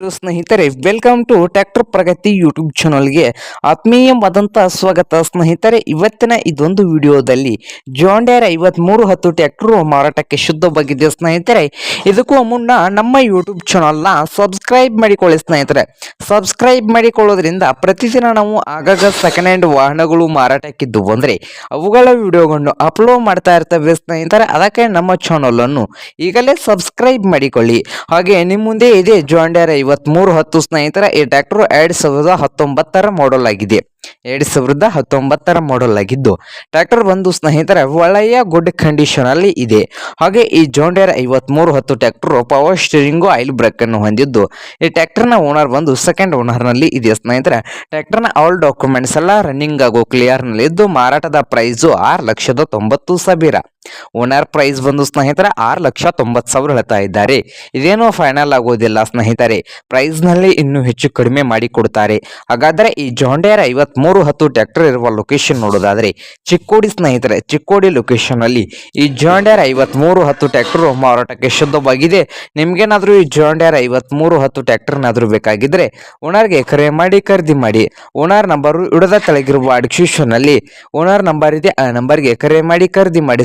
ಸ್ನೇಹಿತರೆ welcome to tractor Pragati YouTube ಚಾನಲ್ಗೆ ಆತ್ಮೀಯವಾದಂಥ ಸ್ವಾಗತ. ಸ್ನೇಹಿತರೆ, ಇವತ್ತಿನ ಇದೊಂದು ವಿಡಿಯೋದಲ್ಲಿ ಜಾಂಡ್ಯಾರ್ ಐವತ್ಮೂರು ಹತ್ತು ಟ್ರ್ಯಾಕ್ಟರ್ ಮಾರಾಟಕ್ಕೆ ಶುದ್ಧವಾಗಿದೆ. ಸ್ನೇಹಿತರೆ, ಇದಕ್ಕೂ ಮುನ್ನ ನಮ್ಮ ಯೂಟ್ಯೂಬ್ ಚಾನಲ್ನ ಸಬ್ಸ್ಕ್ರೈಬ್ ಮಾಡಿಕೊಳ್ಳಿ ಸ್ನೇಹಿತರೆ. ಸಬ್ಸ್ಕ್ರೈಬ್ ಮಾಡಿಕೊಳ್ಳೋದ್ರಿಂದ ಪ್ರತಿದಿನ ನಾವು ಆಗಾಗ ಸೆಕೆಂಡ್ ಹ್ಯಾಂಡ್ ವಾಹನಗಳು ಮಾರಾಟಕ್ಕಿದ್ದು ಬಂದರೆ ಅವುಗಳ ವಿಡಿಯೋಗಳನ್ನು ಅಪ್ಲೋಡ್ ಮಾಡ್ತಾ ಇರ್ತವೆ ಸ್ನೇಹಿತರೆ. ಅದಕ್ಕೆ ನಮ್ಮ ಚಾನಲನ್ನು ಈಗಲೇ ಸಬ್ಸ್ಕ್ರೈಬ್ ಮಾಡಿಕೊಳ್ಳಿ. ಹಾಗೆ ನಿಮ್ಮ ಮುಂದೆ ಇದೆ ಜಾಂಡ್ಯಾರ್ ಐವತ್ಮೂರು ಹತ್ತು ಸ್ನೇಹಿತರ, ಈ ಟ್ರ್ಯಾಕ್ಟರ್ ಎರಡು ಸಾವಿರದ ಹತ್ತೊಂಬತ್ತರ ಮಾಡಲ್ ಆಗಿದೆ. ಎರಡು ಸಾವಿರದ ಹತ್ತೊಂಬತ್ತರ ಮಾಡಲ್ ಆಗಿದ್ದು, ಟ್ರ್ಯಾಕ್ಟರ್ ಬಂದು ಸ್ನೇಹಿತರ, ಒಳ್ಳೆಯ ಗುಡ್ ಕಂಡೀಷನ್ ಅಲ್ಲಿ ಇದೆ. ಹಾಗೆ ಈ ಜಾಂಡ್ಯಾರ್ ಐವತ್ಮೂರು ಹತ್ತು tractor power steering oil brake ಅನ್ನು ಹೊಂದಿದ್ದು, ಈ ಟ್ರ್ಯಾಕ್ಟರ್ನ ಓನರ್ ಬಂದು ಸೆಕೆಂಡ್ ಓನರ್ನಲ್ಲಿ ಇದೆ ಸ್ನೇಹಿತರೆ. ಟ್ರ್ಯಾಕ್ಟರ್ನ ಆಲ್ ಡಾಕ್ಯುಮೆಂಟ್ಸ್ ಎಲ್ಲ ರನ್ನಿಂಗ್ ಆಗೋ ಕ್ಲಿಯರ್ನಲ್ಲಿ ಇದ್ದು ಮಾರಾಟದ ಪ್ರೈಸು ಆರು ಲಕ್ಷದ ತೊಂಬತ್ತು ಸಾವಿರ. ಓನರ್ ಪ್ರೈಸ್ ಬಂದು ಸ್ನೇಹಿತರೆ ಆರು ಲಕ್ಷ ತೊಂಬತ್ತು ಸಾವಿರ ಹೇಳ್ತಾ ಇದ್ದಾರೆ. ಇದೇನೋ ಫೈನಲ್ ಆಗೋದಿಲ್ಲ ಸ್ನೇಹಿತರೆ. ಪ್ರೈಸ್ನಲ್ಲಿ ಇನ್ನೂ ಹೆಚ್ಚು ಕಡಿಮೆ ಮಾಡಿಕೊಡ್ತಾರೆ ಹಾಗಾದರೆ ಈ ಜಾಂಡೇರ್ ಐವತ್ಮೂರು ಹತ್ತು ಟ್ಯಾಕ್ಟರ್ ಇರುವ ಲೊಕೇಶನ್ ನೋಡೋದಾದರೆ ಚಿಕ್ಕೋಡಿ ಸ್ನೇಹಿತರೆ, ಚಿಕ್ಕೋಡಿ ಲೊಕೇಶನ್ ಅಲ್ಲಿ ಈ ಜಾಂಡೇರ್ ಐವತ್ಮೂರು ಹತ್ತು ಟ್ರ್ಯಾಕ್ಟರ್ ಮಾರಾಟಕ್ಕೆ ಶುದ್ಧವಾಗಿದೆ. ನಿಮ್ಗೇನಾದ್ರೂ ಈ ಜಾಂಡೇರ್ ಐವತ್ಮೂರು ಹತ್ತು ಬೇಕಾಗಿದ್ರೆ ಓನರ್ಗೆ ಕರೆ ಮಾಡಿ, ಖರೀದಿ ಮಾಡಿ. ಓನರ್ ನಂಬರು ಇಡದ ತೆಳಗಿರುವ ಡಿಸ್ಕ್ರಿಪ್ಷನ್ನಲ್ಲಿ ಓನರ್ ನಂಬರ್ ಇದೆ, ಆ ನಂಬರ್ಗೆ ಕರೆ ಮಾಡಿ, ಖರೀದಿ ಮಾಡಿ